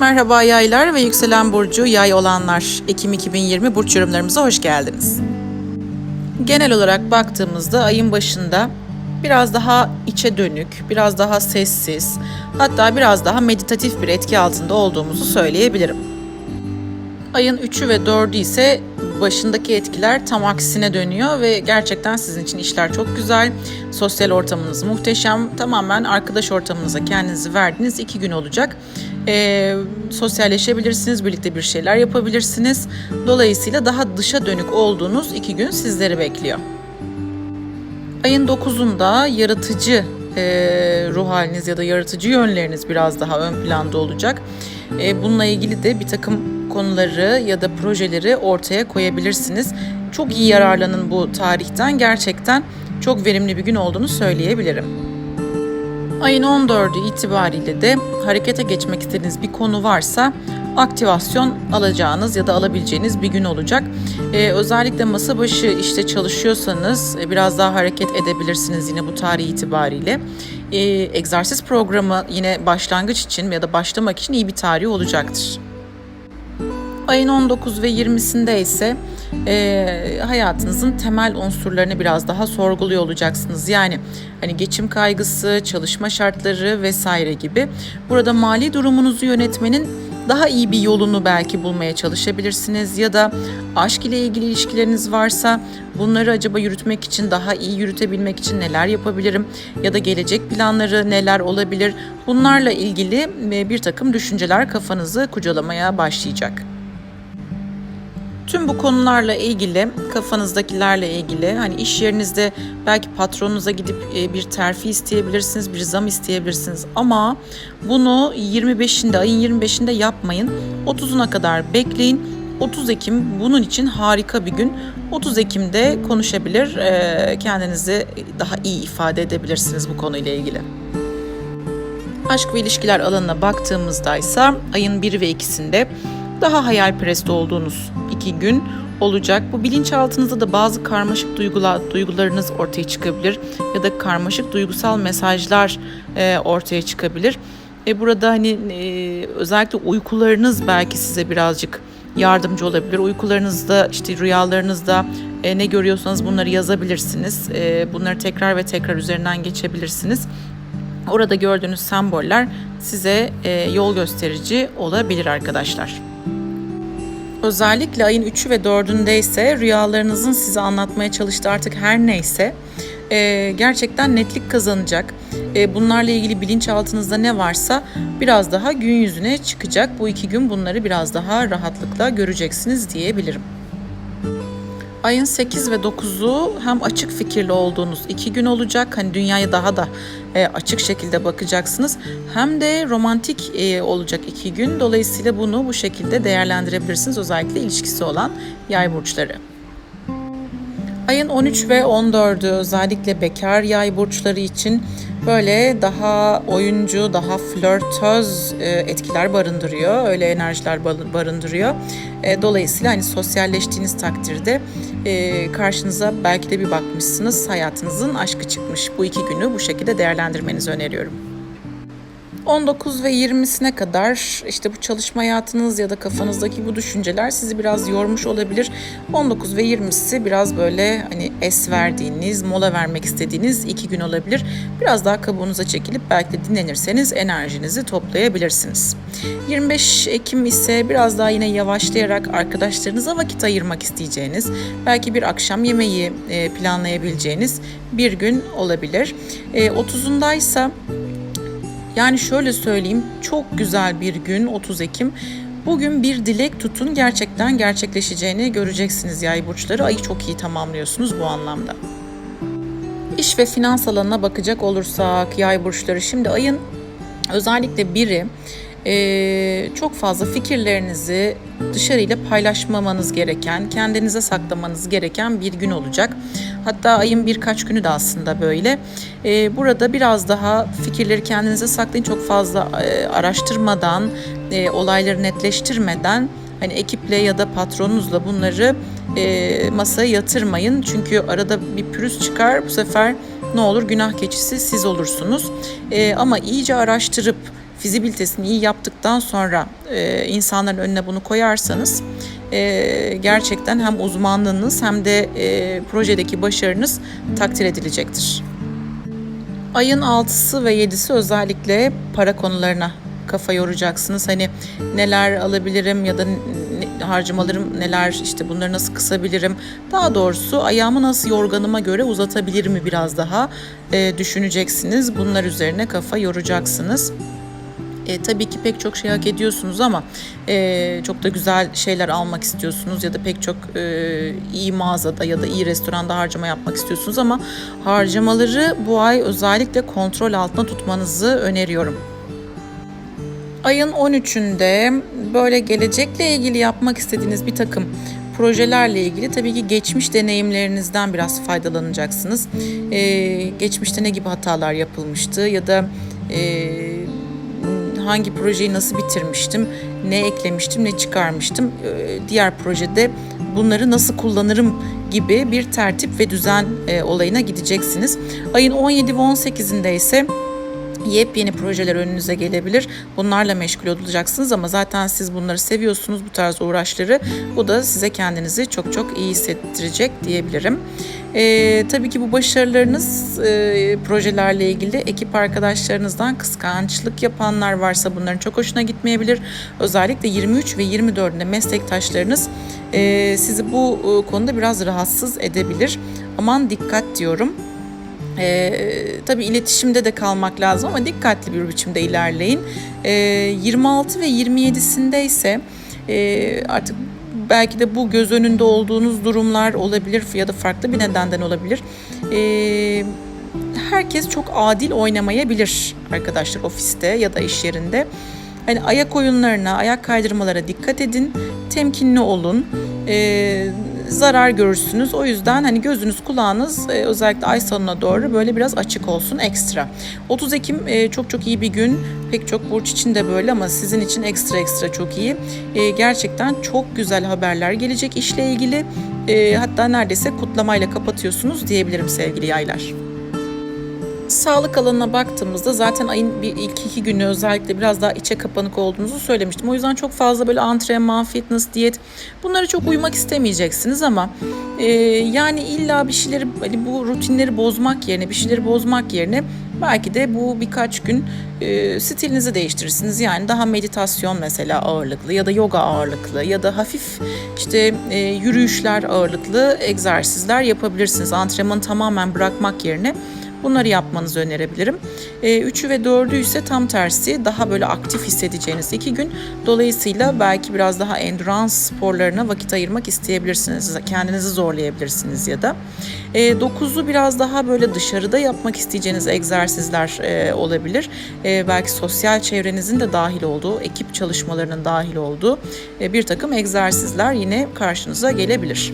Merhaba yaylar ve yükselen burcu yay olanlar. Ekim 2020 burç yorumlarımıza hoş geldiniz. Genel olarak baktığımızda ayın başında biraz daha içe dönük, biraz daha sessiz, hatta biraz daha meditatif bir etki altında olduğumuzu söyleyebilirim. Ayın 3'ü ve 4'ü ise başındaki etkiler tam aksine dönüyor ve gerçekten sizin için işler çok güzel. Sosyal ortamınız muhteşem. Tamamen arkadaş ortamınıza kendinizi verdiğiniz iki gün olacak. Ee, sosyalleşebilirsiniz, birlikte bir şeyler yapabilirsiniz. Dolayısıyla daha dışa dönük olduğunuz iki gün sizleri bekliyor. Ayın 9'unda yaratıcı e, ruh haliniz ya da yaratıcı yönleriniz biraz daha ön planda olacak. E, bununla ilgili de bir takım konuları ya da projeleri ortaya koyabilirsiniz. Çok iyi yararlanın bu tarihten. Gerçekten çok verimli bir gün olduğunu söyleyebilirim. Ayın 14'ü itibariyle de harekete geçmek istediğiniz bir konu varsa aktivasyon alacağınız ya da alabileceğiniz bir gün olacak. Ee, özellikle masa başı işte çalışıyorsanız e, biraz daha hareket edebilirsiniz yine bu tarih itibariyle. Ee, egzersiz programı yine başlangıç için ya da başlamak için iyi bir tarih olacaktır. Ayın 19 ve 20'sinde ise e, hayatınızın temel unsurlarını biraz daha sorguluyor olacaksınız. Yani hani geçim kaygısı, çalışma şartları vesaire gibi. Burada mali durumunuzu yönetmenin daha iyi bir yolunu belki bulmaya çalışabilirsiniz ya da aşk ile ilgili ilişkileriniz varsa bunları acaba yürütmek için daha iyi yürütebilmek için neler yapabilirim ya da gelecek planları neler olabilir bunlarla ilgili e, bir takım düşünceler kafanızı kucalamaya başlayacak. Tüm bu konularla ilgili, kafanızdakilerle ilgili hani iş yerinizde belki patronunuza gidip e, bir terfi isteyebilirsiniz, bir zam isteyebilirsiniz ama bunu 25'inde, ayın 25'inde yapmayın. 30'una kadar bekleyin. 30 Ekim bunun için harika bir gün. 30 Ekim'de konuşabilir, e, kendinizi daha iyi ifade edebilirsiniz bu konuyla ilgili. Aşk ve ilişkiler alanına baktığımızda ise ayın 1 ve 2'sinde daha hayalperest olduğunuz iki gün olacak. Bu bilinçaltınızda da bazı karmaşık duygular, duygularınız ortaya çıkabilir ya da karmaşık duygusal mesajlar e, ortaya çıkabilir. E, burada hani e, özellikle uykularınız belki size birazcık yardımcı olabilir. Uykularınızda işte rüyalarınızda e, ne görüyorsanız bunları yazabilirsiniz. E, bunları tekrar ve tekrar üzerinden geçebilirsiniz. Orada gördüğünüz semboller size e, yol gösterici olabilir arkadaşlar. Özellikle ayın 3'ü ve 4'ünde ise rüyalarınızın size anlatmaya çalıştığı artık her neyse e, gerçekten netlik kazanacak. E, bunlarla ilgili bilinçaltınızda ne varsa biraz daha gün yüzüne çıkacak. Bu iki gün bunları biraz daha rahatlıkla göreceksiniz diyebilirim. Ayın 8 ve 9'u hem açık fikirli olduğunuz iki gün olacak. Hani dünyaya daha da e, açık şekilde bakacaksınız. Hem de romantik e, olacak iki gün. Dolayısıyla bunu bu şekilde değerlendirebilirsiniz. Özellikle ilişkisi olan yay burçları. Ayın 13 ve 14'ü özellikle bekar yay burçları için böyle daha oyuncu, daha flörtöz e, etkiler barındırıyor. Öyle enerjiler barındırıyor. E, dolayısıyla hani sosyalleştiğiniz takdirde e, karşınıza belki de bir bakmışsınız hayatınızın aşkı çıkmış. Bu iki günü bu şekilde değerlendirmenizi öneriyorum. 19 ve 20'sine kadar işte bu çalışma hayatınız ya da kafanızdaki bu düşünceler sizi biraz yormuş olabilir. 19 ve 20'si biraz böyle hani es verdiğiniz, mola vermek istediğiniz iki gün olabilir. Biraz daha kabuğunuza çekilip belki de dinlenirseniz enerjinizi toplayabilirsiniz. 25 Ekim ise biraz daha yine yavaşlayarak arkadaşlarınıza vakit ayırmak isteyeceğiniz, belki bir akşam yemeği e, planlayabileceğiniz bir gün olabilir. 30'unda e, yani şöyle söyleyeyim çok güzel bir gün 30 Ekim. Bugün bir dilek tutun gerçekten gerçekleşeceğini göreceksiniz yay burçları. Ayı çok iyi tamamlıyorsunuz bu anlamda. İş ve finans alanına bakacak olursak yay burçları şimdi ayın özellikle biri e, çok fazla fikirlerinizi dışarıyla paylaşmamanız gereken, kendinize saklamanız gereken bir gün olacak. Hatta ayın birkaç günü de aslında böyle. E, burada biraz daha fikirleri kendinize saklayın. Çok fazla e, araştırmadan, e, olayları netleştirmeden hani ekiple ya da patronunuzla bunları e, masaya yatırmayın. Çünkü arada bir pürüz çıkar. Bu sefer ne olur günah keçisi siz olursunuz. E, ama iyice araştırıp fizibilitesini iyi yaptıktan sonra e, insanların önüne bunu koyarsanız e, gerçekten hem uzmanlığınız hem de e, projedeki başarınız takdir edilecektir. Ayın 6'sı ve 7'si özellikle para konularına kafa yoracaksınız. Hani neler alabilirim ya da harcamalarım neler işte bunları nasıl kısabilirim. Daha doğrusu ayağımı nasıl yorganıma göre uzatabilir mi biraz daha e, düşüneceksiniz. Bunlar üzerine kafa yoracaksınız. E, tabii ki pek çok şey hak ediyorsunuz ama e, çok da güzel şeyler almak istiyorsunuz ya da pek çok e, iyi mağazada ya da iyi restoranda harcama yapmak istiyorsunuz ama harcamaları bu ay özellikle kontrol altında tutmanızı öneriyorum. Ayın 13'ünde böyle gelecekle ilgili yapmak istediğiniz bir takım projelerle ilgili tabii ki geçmiş deneyimlerinizden biraz faydalanacaksınız. Ee, geçmişte ne gibi hatalar yapılmıştı ya da e, hangi projeyi nasıl bitirmiştim, ne eklemiştim, ne çıkarmıştım, Ee, diğer projede bunları nasıl kullanırım gibi bir tertip ve düzen e, olayına gideceksiniz. Ayın 17 ve 18'inde ise yepyeni projeler önünüze gelebilir. Bunlarla meşgul olacaksınız ama zaten siz bunları seviyorsunuz bu tarz uğraşları. Bu da size kendinizi çok çok iyi hissettirecek diyebilirim. Ee, tabii ki bu başarılarınız e, projelerle ilgili ekip arkadaşlarınızdan kıskançlık yapanlar varsa bunların çok hoşuna gitmeyebilir. Özellikle 23 ve 24'ünde meslektaşlarınız e, sizi bu e, konuda biraz rahatsız edebilir. Aman dikkat diyorum. Ee, tabii iletişimde de kalmak lazım ama dikkatli bir biçimde ilerleyin. Ee, 26 ve 27'sinde ise e, artık belki de bu göz önünde olduğunuz durumlar olabilir ya da farklı bir nedenden olabilir. Ee, herkes çok adil oynamayabilir arkadaşlar ofiste ya da iş yerinde. Hani ayak oyunlarına, ayak kaydırmalara dikkat edin. Temkinli olun. Ee, zarar görürsünüz. O yüzden hani gözünüz kulağınız e, özellikle ay sonuna doğru böyle biraz açık olsun ekstra. 30 Ekim e, çok çok iyi bir gün. Pek çok burç için de böyle ama sizin için ekstra ekstra çok iyi. E, gerçekten çok güzel haberler gelecek işle ilgili. Hatta neredeyse kutlamayla kapatıyorsunuz diyebilirim sevgili yaylar. Sağlık alanına baktığımızda zaten ayın bir ilk iki günü özellikle biraz daha içe kapanık olduğunuzu söylemiştim. O yüzden çok fazla böyle antrenman, fitness, diyet bunlara çok uymak istemeyeceksiniz ama e, yani illa bir şeyleri hani bu rutinleri bozmak yerine bir şeyleri bozmak yerine belki de bu birkaç gün e, stilinizi değiştirirsiniz. Yani daha meditasyon mesela ağırlıklı ya da yoga ağırlıklı ya da hafif işte e, yürüyüşler ağırlıklı egzersizler yapabilirsiniz. Antrenmanı tamamen bırakmak yerine Bunları yapmanızı önerebilirim. E, üçü ve dördü ise tam tersi daha böyle aktif hissedeceğiniz iki gün. Dolayısıyla belki biraz daha endurance sporlarına vakit ayırmak isteyebilirsiniz. Kendinizi zorlayabilirsiniz ya da. E, dokuzu biraz daha böyle dışarıda yapmak isteyeceğiniz egzersizler e, olabilir. E, belki sosyal çevrenizin de dahil olduğu, ekip çalışmalarının dahil olduğu e, bir takım egzersizler yine karşınıza gelebilir.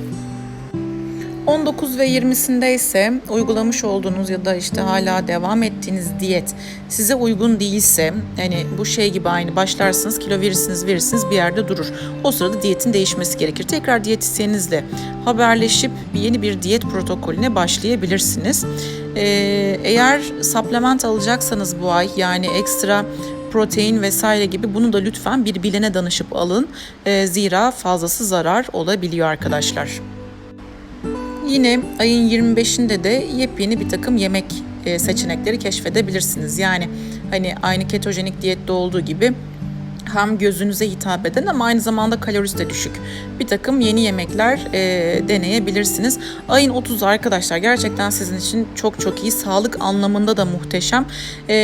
19 ve 20'sinde ise uygulamış olduğunuz ya da işte hala devam ettiğiniz diyet size uygun değilse yani bu şey gibi aynı başlarsınız kilo verirsiniz verirsiniz bir yerde durur. O sırada diyetin değişmesi gerekir. Tekrar diyetisyeninizle haberleşip yeni bir diyet protokolüne başlayabilirsiniz. Ee, eğer supplement alacaksanız bu ay yani ekstra protein vesaire gibi bunu da lütfen bir bilene danışıp alın. Ee, zira fazlası zarar olabiliyor arkadaşlar. Yine ayın 25'inde de yepyeni bir takım yemek e, seçenekleri keşfedebilirsiniz. Yani hani aynı ketojenik diyette olduğu gibi hem gözünüze hitap eden ama aynı zamanda kalorisi de düşük bir takım yeni yemekler e, deneyebilirsiniz. Ayın 30 arkadaşlar gerçekten sizin için çok çok iyi. Sağlık anlamında da muhteşem. E,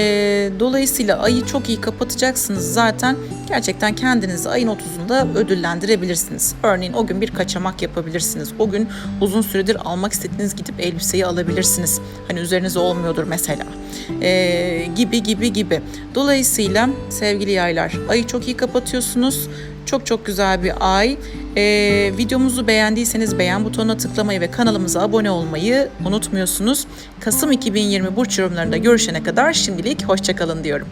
dolayısıyla ayı çok iyi kapatacaksınız zaten. Gerçekten kendinizi ayın 30'unda ödüllendirebilirsiniz. Örneğin o gün bir kaçamak yapabilirsiniz. O gün uzun süredir almak istediğiniz gidip elbiseyi alabilirsiniz. Hani üzerinize olmuyordur mesela. E, gibi gibi gibi. Dolayısıyla sevgili yaylar ayı çok iyi kapatıyorsunuz. Çok çok güzel bir ay. Ee, videomuzu beğendiyseniz beğen butonuna tıklamayı ve kanalımıza abone olmayı unutmuyorsunuz. Kasım 2020 burç yorumlarında görüşene kadar şimdilik hoşçakalın diyorum.